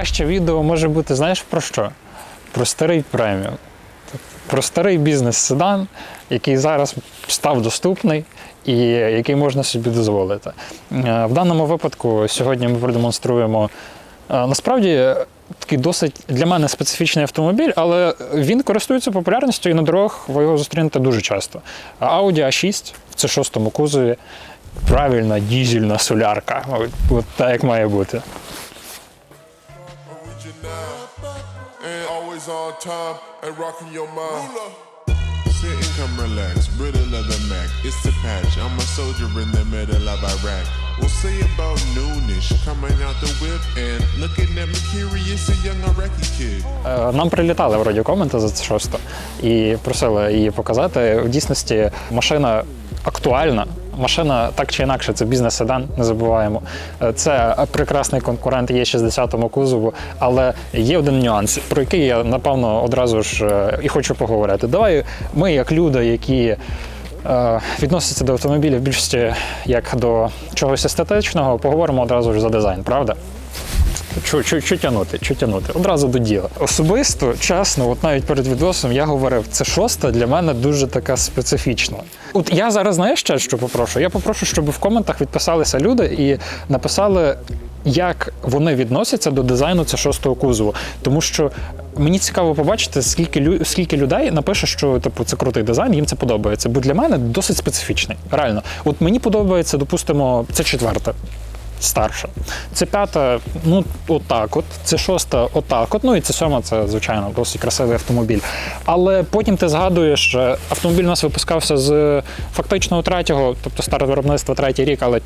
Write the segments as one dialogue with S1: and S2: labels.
S1: найкраще відео може бути, знаєш про що? Про старий преміум. Про старий бізнес-седан, який зараз став доступний і який можна собі дозволити. Е, В даному випадку сьогодні ми продемонструємо е, насправді такий досить для мене специфічний автомобіль, але він користується популярністю і на дорогах ви його зустрінете дуже часто. Audi A6 в c 6 кузові. Правильна дізельна солярка. От так як має бути.
S2: Always on time and rocking your mind. Ruler. Sit and come relax, Brita leather Mac, it's the patch. I'm a soldier in the middle of Iraq. We'll say about noonish, coming out the whip and looking at me curious, a young Iraqi kid.
S1: Е, Нам прилітали вроді коменти за це шосто і просили її показати. В дійсності машина актуальна. Машина так чи інакше, це бізнес-седан, не забуваємо. Е, Це прекрасний конкурент є 60-му кузову, але є один нюанс, про який я напевно одразу ж е, і хочу поговорити. Давай ми, як люди, які е, відносяться до автомобілів більшості як до чогось естетичного, поговоримо одразу ж за дизайн, правда? Чу, чу, чу тянути, чу тянути. Одразу до діла. Особисто, чесно, от навіть перед відосом я говорив, це шоста для мене дуже така специфічна. От я зараз знаєш ще що попрошу? Я попрошу, щоб в коментах відписалися люди і написали, як вони відносяться до дизайну це шостого кузову. Тому що мені цікаво побачити, скільки лю- скільки людей напише, що типу це крутий дизайн, їм це подобається. Бо для мене досить специфічний. Реально, от мені подобається, допустимо, це четверте старша. Це п'ята, ну отак, от це шоста, отак. От ну і це сьома, це звичайно досить красивий автомобіль. Але потім ти згадуєш, автомобіль у нас випускався з фактично третього, тобто старе виробництво третій рік, але.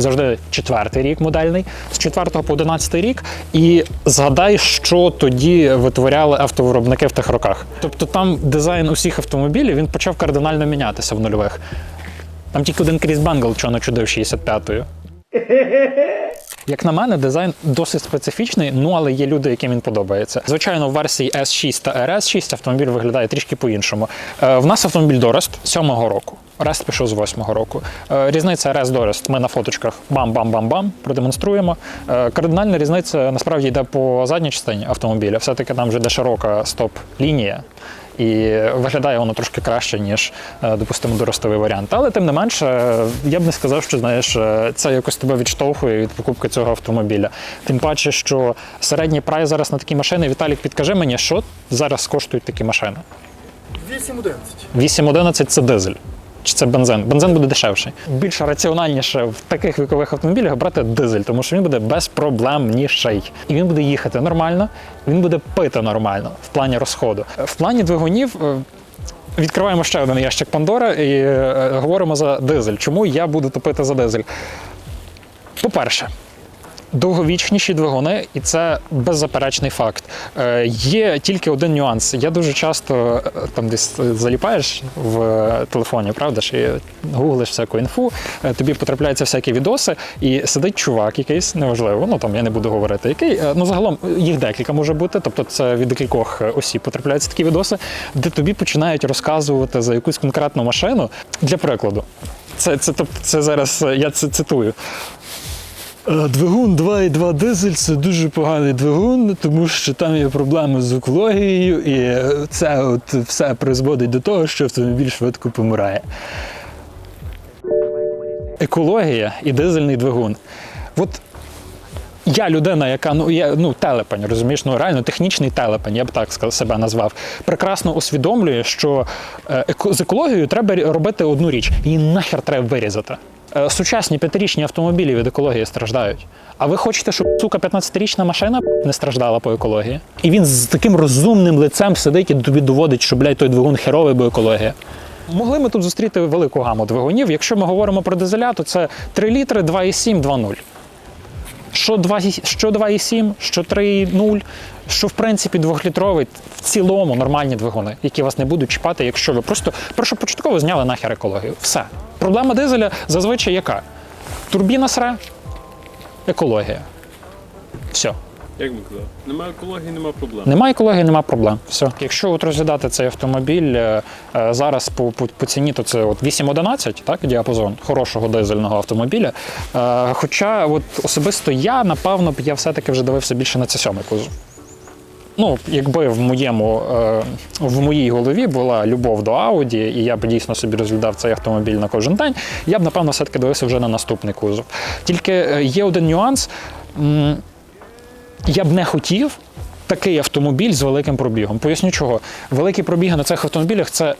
S1: Завжди четвертий рік модельний, з четвертого по одинадцятий рік, і згадай, що тоді витворяли автовиробники в тих роках. Тобто там дизайн усіх автомобілів він почав кардинально мінятися в нульових. Там тільки один Кріс Бангл чого не чудив 65-ю. Як на мене, дизайн досить специфічний, ну але є люди, яким він подобається. Звичайно, в версії S6 та RS6 автомобіль виглядає трішки по-іншому. Е, в нас автомобіль Дорест 7-го року. Рест пішов з 8-го року. Е, різниця Рест Дорест ми на фоточках бам-бам-бам-бам продемонструємо. Е, кардинальна різниця насправді йде по задній частині автомобіля. Все-таки там вже йде широка стоп-лінія. І виглядає воно трошки краще, ніж, е, допустимо, доростовий варіант. Але тим не менше, е, я б не сказав, що знаєш, е, це якось тебе відштовхує від покупки цього автомобіля. Тим паче, що середній прайс зараз на такі машини, Віталік, підкажи мені, що зараз коштують такі машини?
S3: 8-11.
S1: 8.11 це дизель. Чи це бензин? Бензин буде дешевший. Більш раціональніше в таких вікових автомобілях брати дизель, тому що він буде безпроблемніший. І він буде їхати нормально, він буде пити нормально в плані розходу. В плані двигунів. е, Відкриваємо ще один ящик Пандора і е, говоримо за дизель. Чому я буду топити за дизель? По-перше, довговічніші двигуни, і це беззаперечний факт. Е, є тільки один нюанс. Я дуже часто е, там десь заліпаєш в е, телефоні, правда і гуглиш всяку інфу, е, тобі потрапляються всякі відоси, і сидить чувак якийсь, неважливо, ну там я не буду говорити, який. е, Ну загалом їх декілька може бути, тобто це від декількох е, осіб потрапляються такі відоси, де тобі починають розказувати за якусь конкретну машину. Для прикладу. Це, це, тобто, це зараз е, я це цитую. Е, Двигун 2,2 дизель це дуже поганий двигун, тому що там є проблеми з екологією, і це от все призводить до того, що автомобіль швидко помирає. Екологія і дизельний двигун. От я людина, яка ну є ну телепень, розумієш, ну реально технічний телепень, я б так себе назвав. Прекрасно усвідомлює, що е, з екологією треба робити одну річ: її нахер треба вирізати. Е, Сучасні п'ятирічні автомобілі від екології страждають. А ви хочете, щоб сука 15-річна машина не страждала по екології? І він з таким розумним лицем сидить і тобі доводить, що блядь, той двигун херовий, бо екологія. Могли ми тут зустріти велику гаму двигунів. Якщо ми говоримо про дизеля, то це 3 літри, 2,7, 2,0 що 2, що 2,7, що 3,0, що в принципі двохлітровий, в цілому нормальні двигуни, які вас не будуть чіпати, якщо ви просто першопочатково зняли нахер екологію. Все. Проблема дизеля зазвичай яка? Турбіна сре, екологія. Все.
S3: Як ми казали? Немає екології, немає проблем.
S1: Немає екології, немає проблем. Все. Якщо от розглядати цей автомобіль е, е, зараз по, по, по ціні, то це от 8-11, так, діапазон хорошого дизельного автомобіля. Е, хоча от особисто я, напевно, б я все-таки вже дивився більше на це сьомий кузов. Ну, якби в моєму в моїй голові була любов до Audi, і я б дійсно собі розглядав цей автомобіль на кожен день, я б напевно все-таки дивився вже на наступний кузов. Тільки є один нюанс. Я б не хотів такий автомобіль з великим пробігом. Поясню чого. Великі пробіги на цих автомобілях це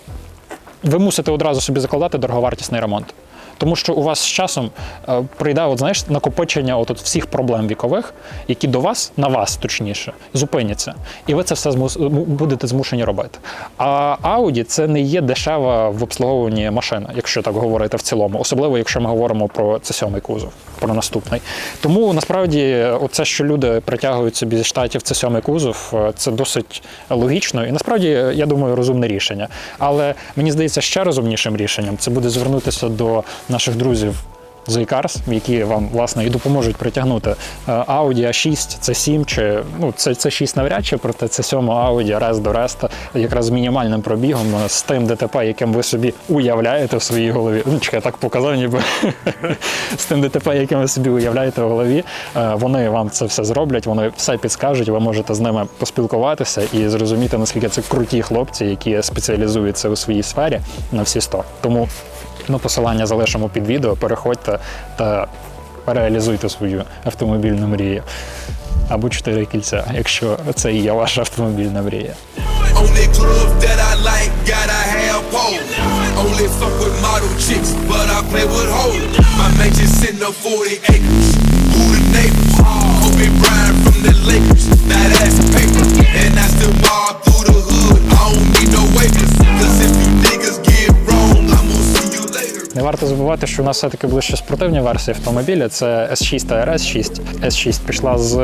S1: ви мусите одразу собі закладати дороговартісний ремонт. Тому що у вас з часом е, прийде, от, знаєш, накопичення от, от всіх проблем вікових, які до вас, на вас точніше, зупиняться. І ви це все змус- будете змушені робити. А Audi це не є дешева в обслуговуванні машина, якщо так говорити в цілому, особливо якщо ми говоримо про це сьомий кузов, про наступний. Тому насправді, оце, що люди притягують собі зі штатів це сьомий кузов, е, це досить логічно і насправді, я думаю, розумне рішення. Але мені здається, ще розумнішим рішенням це буде звернутися до наших друзів з які вам власне і допоможуть притягнути е, Audi A6, C7 чи ну це, це 6 навряд чи, проте це 7 Audi Rest до Реста, якраз з мінімальним пробігом, е, з тим ДТП, яким ви собі уявляєте в своїй голові. Ну, чекай, я так показав, ніби з тим ДТП, яким ви собі уявляєте в голові. е, Вони вам це все зроблять, вони все підскажуть. Ви можете з ними поспілкуватися і зрозуміти, наскільки це круті хлопці, які спеціалізуються у своїй сфері на всі 100. Тому Ну, посилання залишимо під відео. Переходьте та реалізуйте свою автомобільну мрію. Або чотири кільця, якщо це і є ваша автомобільна мрія.
S4: Only
S1: варто забувати, що у нас все-таки були ще спортивні версії автомобіля. Це S6 та RS6. S6 пішла з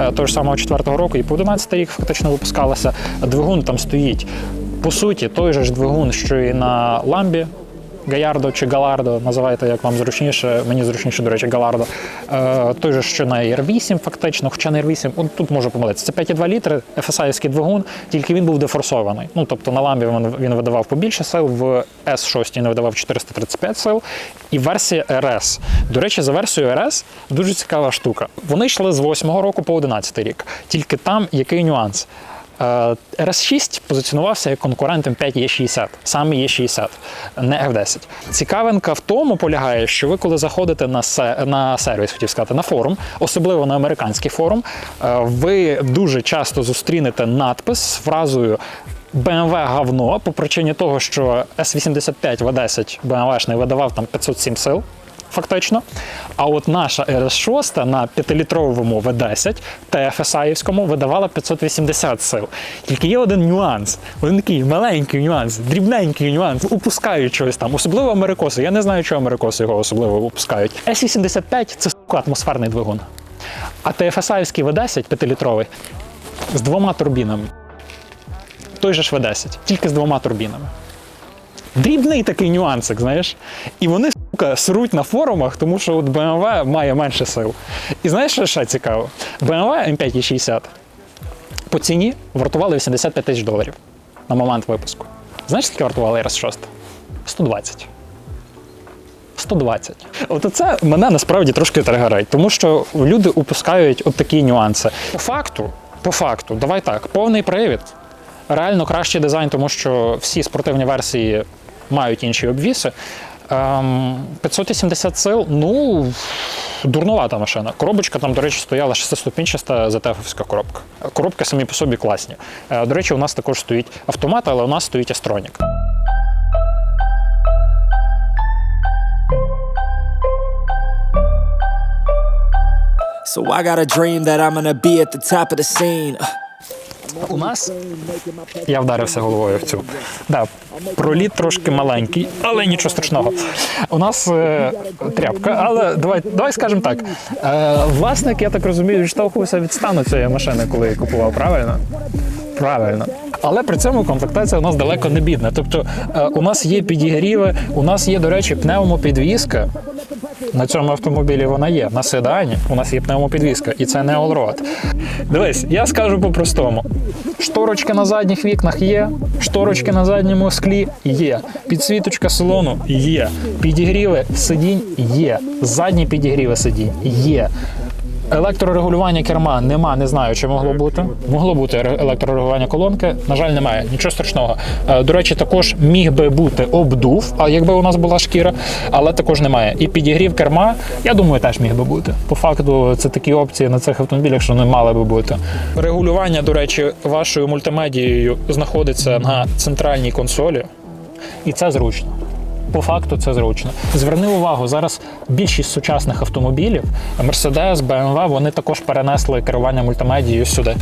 S1: е, того ж самого 4-го року і по 11 рік фактично випускалася. Двигун там стоїть. По суті, той же ж двигун, що і на ламбі. Гаярдо чи Галардо, називайте як вам зручніше, мені зручніше, до речі, Галардо. Е, той же, що на R8, фактично, хоча на R8, от тут можу помилитися. Це 5,2 літри, FSI-ський двигун, тільки він був дефорсований. Ну, тобто на ламбі він, він видавав побільше сил, в S6 не видавав 435 сил. І версія RS. До речі, за версією RS дуже цікава штука. Вони йшли з 8-го року по 11 рік. Тільки там який нюанс? Е, RS6 позиціонувався як конкурентом 5E60, саме E60, не F10. Цікавинка в тому полягає, що ви, коли заходите на, на сервіс, хотів сказати, на форум, особливо на американський форум, е, ви дуже часто зустрінете надпис з фразою. BMW говно по причині того, що S85 V10 BMW-шний видавав там 507 сил, фактично. А от наша RS6 на 5-літровому V10 TFSI-ському видавала 580 сил. Тільки є один нюанс, один такий маленький нюанс, дрібненький нюанс, упускають щось там, особливо америкоси. Я не знаю, чого америкоси його особливо упускають. S85 це атмосферний двигун. А TFSI-ський V10 5-літровий з двома турбінами. Той же ж V10, тільки з двома турбінами. Дрібний такий нюансик, знаєш. І вони, сруть на форумах, тому що от BMW має менше сил. І знаєш, що ще цікаво? BMW M5 і 60 по ціні вартували 85 тисяч доларів на момент випуску. Знаєш, скільки вартувала RS6? 120. 120. От це мене насправді трошки тригерить, тому що люди упускають от такі нюанси. По факту, по факту, давай так, повний привід. Реально кращий дизайн, тому що всі спортивні версії мають інші обвіси. Ем, 580 сил, ну дурнувата машина. Коробочка там, до речі, стояла шестиступінчаста ZF-овська коробка. Коробки самі по собі класні. Е, До речі, у нас також стоїть автомат, але у нас стоїть Astronік.
S5: So I got a dream that I'm gonna be at the top of the scene.
S1: У нас я вдарився головою в цю. Да, проліт трошки маленький, але нічого страшного. У нас е, тряпка, але давай, давай скажемо так. Е, власник, я так розумію, відштовхувався від стану цієї машини, коли її купував, правильно? Правильно. Але при цьому комплектація у нас далеко не бідна. Тобто е, у нас є підігріви, у нас є, до речі, пневмопідвізка. На цьому автомобілі вона є. На седані у нас є пневмопідвізка, і це не Allroad. Дивись, я скажу по-простому: шторочки на задніх вікнах є, шторочки на задньому склі є, підсвіточка салону є, підігріви сидінь є, задні підігріви сидінь є. Електрорегулювання керма нема, не знаю, чи могло бути. Могло бути ре- електрорегулювання колонки. На жаль, немає. Нічого страшного. Е, До речі, також міг би бути обдув, а якби у нас була шкіра, але також немає. І підігрів керма, я думаю, теж міг би бути. По факту, це такі опції на цих автомобілях, що не мали би бути. Регулювання, до речі, вашою мультимедією знаходиться на центральній консолі, і це зручно. По факту це зручно. Зверни увагу, зараз більшість сучасних автомобілів, Mercedes, BMW, вони також перенесли керування мультимедією сюди.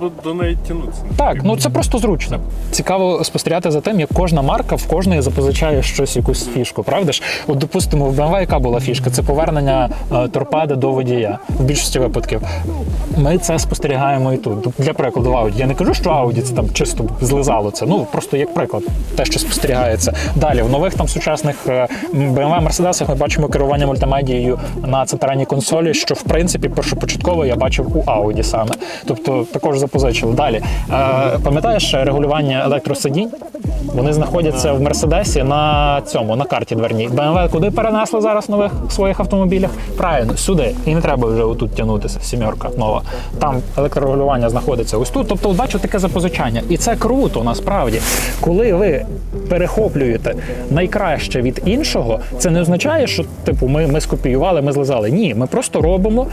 S3: До, до неї тянуться.
S1: Так, ну це просто зручно. Цікаво спостерігати за тим, як кожна марка в кожної запозичає щось, якусь фішку. Правда ж? От, допустимо, в BMW яка була фішка? Це повернення е, торпеди до водія в більшості випадків. Ми це спостерігаємо і тут. Для прикладу, в Audi. Я не кажу, що Audi це там чисто злизало це. Ну просто як приклад, те, що спостерігається. Далі в нових там сучасних е, BMW, Mercedes ми бачимо керування мультимедією на центральній консолі, що в принципі першопочатково я бачив у Audi саме. Тобто також запозичили. Далі е, пам'ятаєш регулювання електросидінь? Вони знаходяться в Мерседесі на цьому на карті дверній. BMW куди перенесли зараз нових своїх автомобілях? Правильно, сюди. І не треба вже отут тягнутися. Сімерка нова. Там електрорегулювання знаходиться ось тут. Тобто, бачу таке запозичання. І це круто насправді. Коли ви перехоплюєте найкраще від іншого, це не означає, що типу ми, ми скопіювали, ми злизали. Ні, ми просто робимо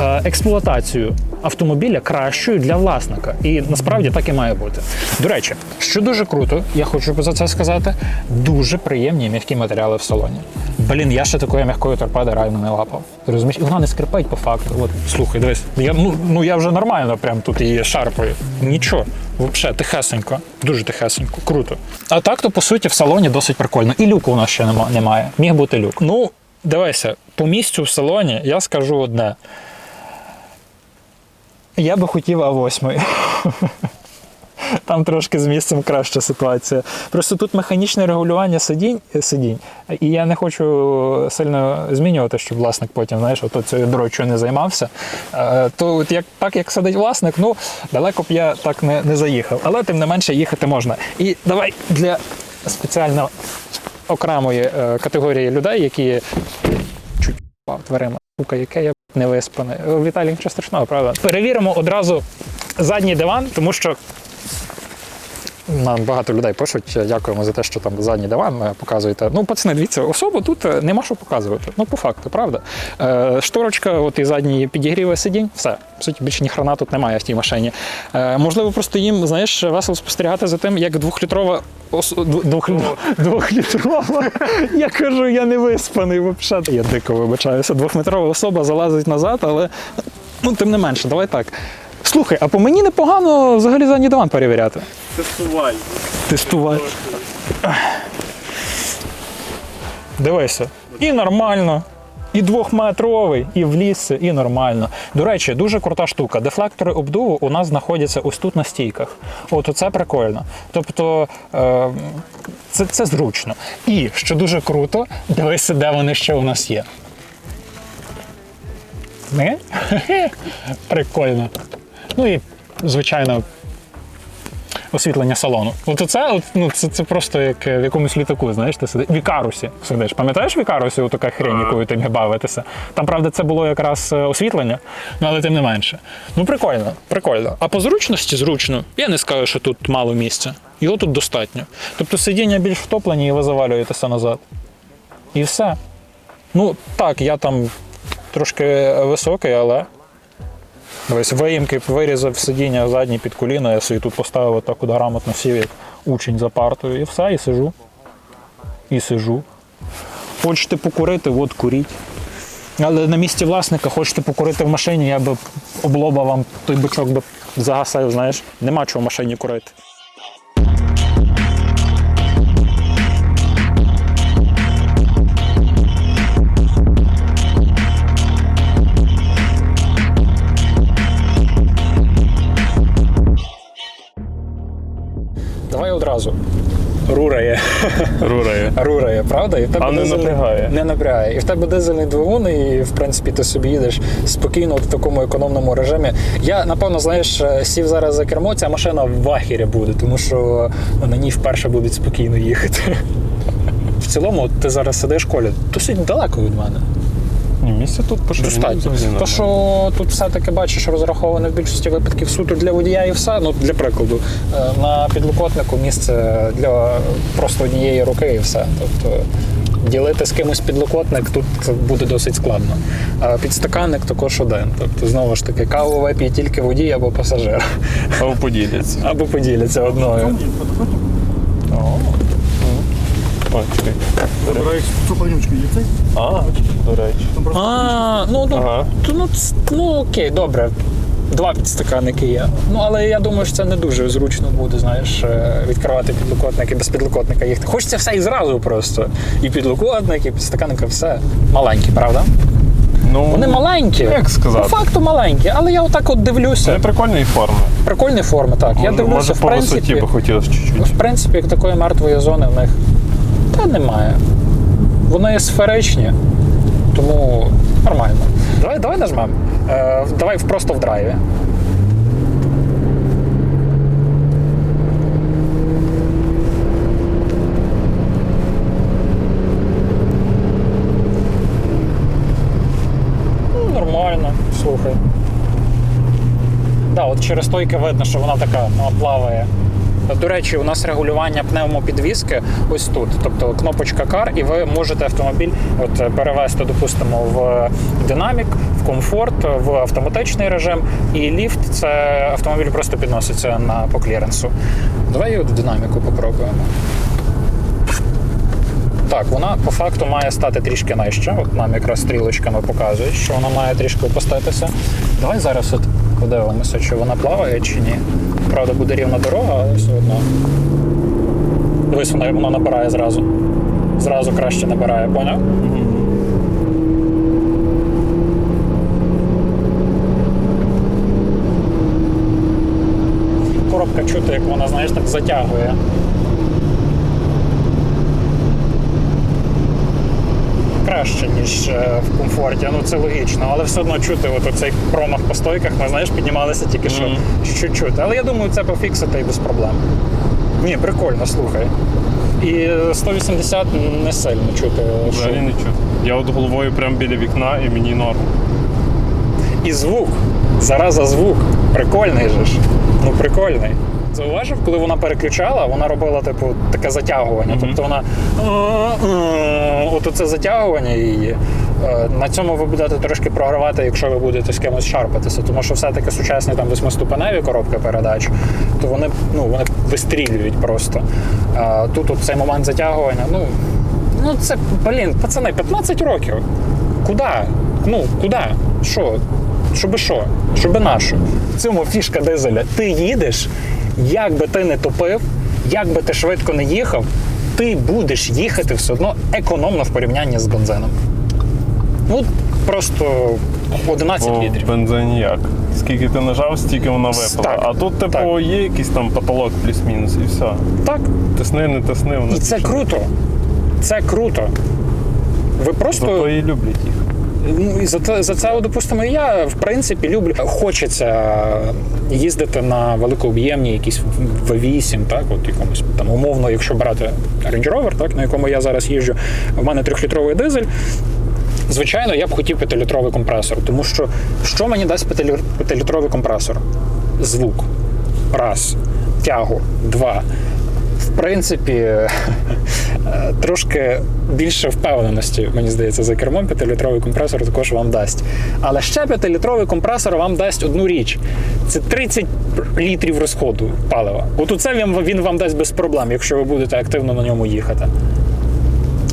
S1: е, експлуатацію автомобіля кращою для власника. І насправді так і має бути. До речі, що дуже круто, я хочу за це сказати, дуже приємні м'які матеріали в салоні. Блін, я ще такої м'якої торпеди реально не лапав. Ти розумієш? І вона не скрипить по факту. От слухай, дивись, я ну, ну я вже нормально прям тут її шарпаю. Нічого. Взагалі, тихесенько, дуже тихесенько, круто. А так, то по суті в салоні досить прикольно. І люку у нас ще немає. Міг бути люк. Ну, дивися, по місцю в салоні я скажу одне. Я би хотів А8. Там трошки з місцем краща ситуація. Просто тут механічне регулювання сидінь, сидінь. І я не хочу сильно змінювати, щоб власник потім, знаєш, ото цією дрочою не займався. Е, То от як, так, як сидить власник, ну далеко б я так не, не заїхав. Але тим не менше їхати можна. І давай для спеціально окремої е, категорії людей, які чуть впав дверима. Сука, яке я не виспаний. Віталій, нічого страшного, правда? Перевіримо одразу задній диван, тому що нам багато людей пишуть, дякуємо за те, що там задній диван показуєте. Ну, пацани, дивіться, особо тут е, нема що показувати. Ну, по факту, правда. Е, шторочка, от і задні підігріви сидінь, все. В суті, більше ні хрена тут немає в тій машині. Е, можливо, просто їм, знаєш, весело спостерігати за тим, як двохлітрова. ос- Двох, двохлітрова. Я кажу, я не виспаний взагалі. Я дико вибачаюся. Двохметрова особа залазить назад, але ну, тим не менше, давай так. Слухай, а по мені непогано взагалі задній диван перевіряти.
S3: Тестувай.
S1: Тестувати. Дивися. І нормально. І двохметровий, і в ліс, і нормально. До речі, дуже крута штука. Дефлектори обдуву у нас знаходяться ось тут на стійках. От це прикольно. Тобто е, це, це зручно. І що дуже круто, дивися, де вони ще у нас є. Не? Прикольно. Ну і, звичайно, освітлення салону. От це, от, ну, це, це просто як в якомусь літаку, знаєш, ти сидиш. В Ікарусі сидиш. Пам'ятаєш в Ікарусі така хрень, якою ти міг бавитися? Там, правда, це було якраз е, освітлення, ну, але тим не менше. Ну, прикольно, прикольно. А по зручності зручно. Я не скажу, що тут мало місця. Його тут достатньо. Тобто сидіння більш втоплені і ви завалюєтеся назад. І все. Ну, так, я там трошки високий, але. Дивись, виїмки вирізав сидіння задні під коліно, я собі тут поставив так от грамотно сів, як учень за партою, і все, і сижу. І сижу. Хочете покурити, от куріть. Але на місці власника хочете покурити в машині, я би облоба вам той бичок би загасив, знаєш. Нема чого в машині курити. Одразу. Рурає.
S3: Рурає.
S1: Рурає. правда? І в тебе
S3: А не
S1: дизельний-
S3: напрягає.
S1: Не напрягає. І в тебе дизельний двигун, і в принципі ти собі їдеш спокійно в такому економному режимі. Я напевно, знаєш, е, сів зараз за кермо, ця машина в вахірі буде, тому що на ній вперше будуть спокійно їхати. В цілому, от ти зараз сидиш колі, досить далеко від мене.
S3: Ні, місце тут по ширині
S1: Достатньо. То, що тут все-таки бачиш, розраховане в більшості випадків суто для водія і все. Ну, для прикладу, е, на підлокотнику місце для просто однієї руки і все. Тобто ділити з кимось підлокотник тут буде досить складно. А підстаканник також один. Тобто, знову ж таки, каву вип'є тільки водій або пасажир.
S3: Або поділяться.
S1: Або поділяться одною.
S3: О, чекай.
S6: Цю панючку є цей?
S3: А, до речі.
S1: А, ну, ну,
S3: Ага.
S1: то, ну, ц- ну окей, добре. Два підстаканники є. Ну, але я думаю, що це не дуже зручно буде, знаєш, е, відкривати підлокотник і без підлокотника їхати. Хочеться все і зразу просто. І підлокотник, і підстаканник, і все. Маленькі, правда?
S3: Ну,
S1: Вони маленькі.
S3: Як сказати?
S1: По факту маленькі, але я отак от дивлюся.
S3: Вони прикольної форми.
S1: Прикольні форми, так. Я
S3: Може,
S1: дивлюся,
S3: може
S1: в
S3: по висоті
S1: принципі,
S3: би хотілося чуть-чуть.
S1: в принципі, такої мертвої зони в них та немає. Вони сферичні, тому нормально. Давай, давай нажмемо. Е, давай просто в драйві. Ну, Нормально, слухай. Да, от через стойки видно, що вона така вона плаває. До речі, у нас регулювання пневмопідвіски ось тут. Тобто кнопочка кар, і ви можете автомобіль от, е, перевести, допустимо, в динамік, в комфорт, в автоматичний режим. І ліфт це автомобіль просто підноситься на по кліренсу. Давай в динаміку попробуємо. Так, вона по факту має стати трішки нижче. От нам якраз стрілочками показують, що вона має трішки опуститися. Давай зараз от подивимося, чи вона плаває чи ні. Правда, буде рівна дорога, але все одно. Дивись, вона, вона набирає зразу. Зразу краще набирає, поняв? Коробка чути, як вона, знаєш, так затягує. Краще, ніж е, в комфорті. Ну це логічно, але все одно чути от оцей промах по стойках. Ми знаєш, піднімалися тільки що чуть-чуть. Але я думаю, це пофіксити і без проблем. Ні, прикольно, слухай. І 180 не сильно чути.
S3: Взагалі
S1: шум.
S3: не чути. Я от головою прямо біля вікна і мені норм.
S1: І звук. Зараза звук. Прикольний же ж. Ну прикольний. Зауважив, коли вона переключала, вона робила типу таке затягування. Тобто вона от це затягування її. Е, На цьому ви будете трошки програвати, якщо ви будете з кимось шарпатися, тому що все-таки сучасні там восьмиступеневі коробки передач, то вони ну вони вистрілюють просто. А тут от цей момент затягування, ну, ну це блін, пацани, 15 років. Куди? Ну, куди? Що? Щоби що? Щоби нашу. В цьому фішка дизеля. Ти їдеш, як би ти не топив, як би ти швидко не їхав, ти будеш їхати все одно економно в порівнянні з бензином. Ну, просто 11
S3: Бо
S1: літрів.
S3: в бензині як. Скільки ти нажав, стільки вона випала.
S1: Так,
S3: А тут, типу,
S1: так.
S3: є якийсь там потолок плюс-мінус, і все.
S1: Так.
S3: Тисни, не тисни, воно
S1: І це круто. Це круто. Ви просто.
S3: Зато і люблять їх.
S1: Ну, і за це, за це, допустимо, я в принципі люблю. Хочеться їздити на великооб'ємні якісь V8, так, от якомусь там умовно, якщо брати Range Rover, так, на якому я зараз їжджу, в мене трьохлітровий дизель. Звичайно, я б хотів п'ятилітровий компресор, тому що що мені дасть п'ятилітровий компресор? Звук. Раз. Тягу. Два. Принципі, е, трошки більше впевненості, мені здається, за кермом п'ятилітровий компресор також вам дасть. Але ще п'ятилітровий компресор вам дасть одну річ: це 30 літрів розходу палива. От оце він, він вам дасть без проблем, якщо ви будете активно на ньому їхати.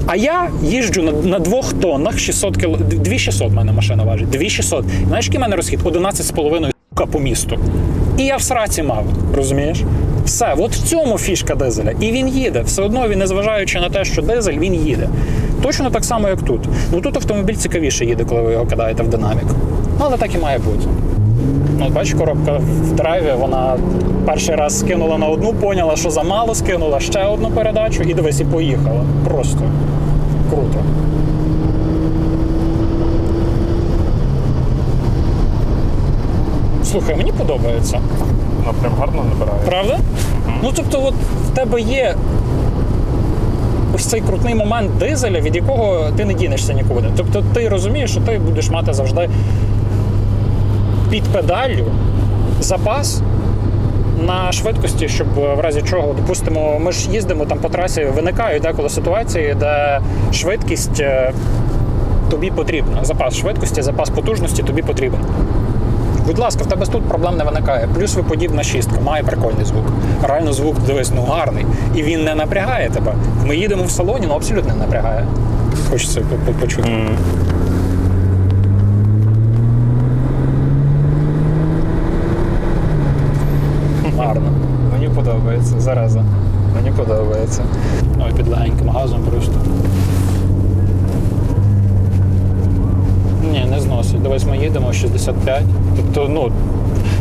S1: А я їжджу на, на двох тоннах 600 кіл... 2600 в мене машина важить. 2600. Знаєш, який в мене розхід? 11,5 сука, по місту. І я в сраці мав, розумієш? Все, от в цьому фішка дизеля. І він їде. Все одно він, незважаючи на те, що дизель, він їде. Точно так само, як тут. Ну тут автомобіль цікавіше їде, коли ви його кидаєте в динамік. Ну, але так і має бути. Ну, бачиш, коробка в драйві, вона перший раз скинула на одну, поняла, що замало, скинула ще одну передачу і дивись, і поїхала. Просто. Круто. Слухай, мені подобається.
S3: Вона прям гарно набирає.
S1: Правда? Ну тобто, от в тебе є ось цей крутний момент дизеля, від якого ти не дінешся нікуди. Тобто ти розумієш, що ти будеш мати завжди під педаллю запас. На швидкості, щоб в разі чого, допустимо, ми ж їздимо там по трасі, виникають деколи ситуації, де швидкість е, тобі потрібна. Запас швидкості, запас потужності тобі потрібен. Будь ласка, в тебе тут проблем не виникає. Плюс виподібна шістка, має прикольний звук. Реально звук, дивись, ну гарний. І він не напрягає тебе. Ми їдемо в салоні, ну абсолютно не напрягає. Хочеться по- по- почути. Гарно. Мені подобається. Зараза. Мені подобається. Ой, під легеньким газом просто. Ні, не зносить. Дивись, ми їдемо 65. Тобто, ну.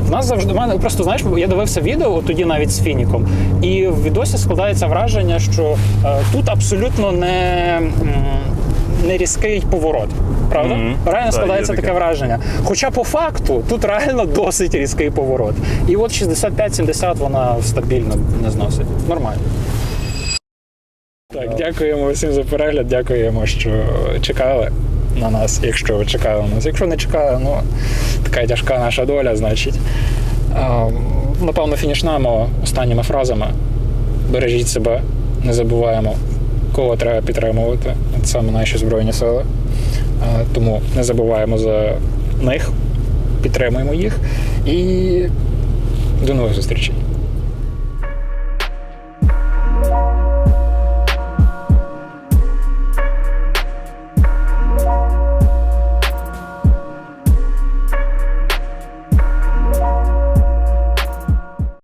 S1: В нас завжди в мене просто знаєш, я дивився відео тоді навіть з Фініком, і в відосі складається враження, що е, тут абсолютно не, не різкий поворот. Правда?
S3: Мгм.
S1: Реально
S3: Так,
S1: складається таке
S3: таке.
S1: враження. Хоча по факту тут реально досить різкий поворот. І от 65-70 вона стабільно не зносить. Нормально. Так, дякуємо всім за перегляд. Дякуємо, що чекали на нас, якщо ви чекали на нас. Якщо не чекали, ну така тяжка наша доля, значить. Напевно, фінішнемо останніми фразами. Бережіть себе, не забуваємо, кого треба підтримувати. Це саме наші Збройні Сили. Тому не забуваємо за них, підтримуємо їх і до нових зустрічей.